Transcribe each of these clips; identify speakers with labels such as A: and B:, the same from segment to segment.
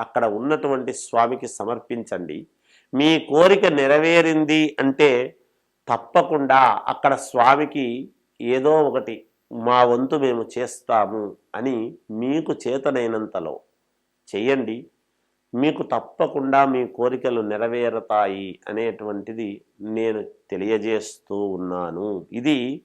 A: అక్కడ ఉన్నటువంటి స్వామికి సమర్పించండి. మీ కోరిక నెరవేరింది అంటే తప్పకుండా అక్కడ స్వామికి ఏదో ఒకటి మా వంతు మేము చేస్తాము అని మీకు చేతనైనంతలో చేయండి. మీకు తప్పకుండా మీ కోరికలు నెరవేరుతాయి అనేటువంటిది నేను తెలియజేస్తూ ఉన్నాను. ఇది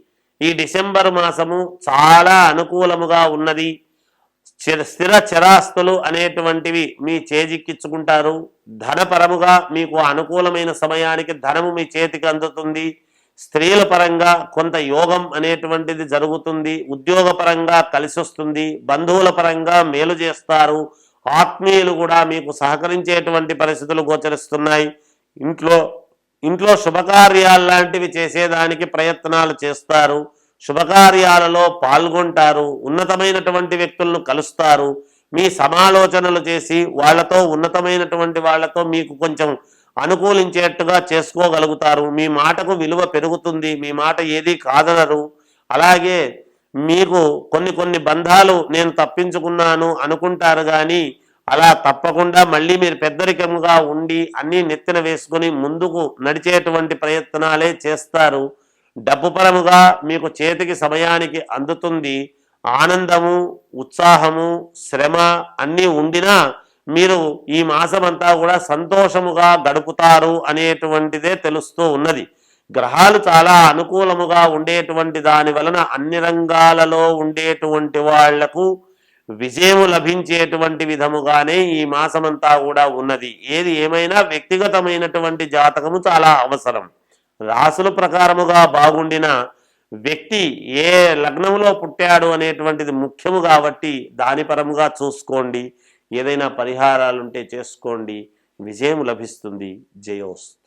A: ఈ డిసెంబర్ మాసము చాలా అనుకూలముగా ఉన్నది. స్థిర చరాస్తులు అనేటువంటివి మీ చేజిక్కించుకుంటారు ధనపరముగా మీకు అనుకూలమైన సమయానికి ధనము మీ చేతికి అందుతుంది. స్త్రీల పరంగా కొంత యోగం అనేటువంటిది జరుగుతుంది. ఉద్యోగపరంగా కలిసి వస్తుంది బంధువుల పరంగా మేలు చేస్తారు. ఆత్మీయులు కూడా మీకు సహకరించేటువంటి పరిస్థితులు గోచరిస్తున్నాయి. ఇంట్లో ఇంట్లో శుభకార్యాలు లాంటివి చేసేదానికి ప్రయత్నాలు చేస్తారు. శుభకార్యాలలో పాల్గొంటారు. ఉన్నతమైనటువంటి వ్యక్తులను కలుస్తారు. మీ సమాలోచనలు చేసి వాళ్ళతో ఉన్నతమైనటువంటి వాళ్ళతో మీకు కొంచెం అనుకూలించేట్టుగా చేసుకోగలుగుతారు. మీ మాటకు విలువ పెరుగుతుంది. మీ మాట ఏది కాదనరు. అలాగే మీకు కొన్ని కొన్ని బంధాలు నేను తప్పించుకున్నాను అనుకుంటారు కానీ అలా తప్పకుండా మళ్ళీ మీరు పెద్దరికముగా ఉండి అన్నీ నెత్తిన వేసుకుని ముందుకు నడిచేటువంటి ప్రయత్నాలే చేస్తారు. డబ్బు పరముగా మీకు చేతికి సమయానికి అందుతుంది. ఆనందము ఉత్సాహము శ్రమ అన్నీ ఉండినా మీరు ఈ మాసమంతా కూడా సంతోషముగా గడుపుతారు అనేటువంటిదే తెలుస్తూ ఉన్నది. గ్రహాలు చాలా అనుకూలముగా ఉండేటువంటి దాని వలన అన్ని రంగాలలో ఉండేటువంటి వాళ్ళకు విజయము లభించేటువంటి విధముగానే ఈ మాసమంతా కూడా ఉన్నది. ఏది ఏమైనా వ్యక్తిగతమైనటువంటి జాతకము చాలా అవసరం. రాసుల ప్రకారముగా బాగుండిన వ్యక్తి ఏ లగ్నములో పుట్టాడు అనేటువంటిది ముఖ్యము కాబట్టి దాని పరముగా చూసుకోండి. ఏదైనా పరిహారాలుంటే చేసుకోండి. విజయం లభిస్తుంది. జయోస్తు.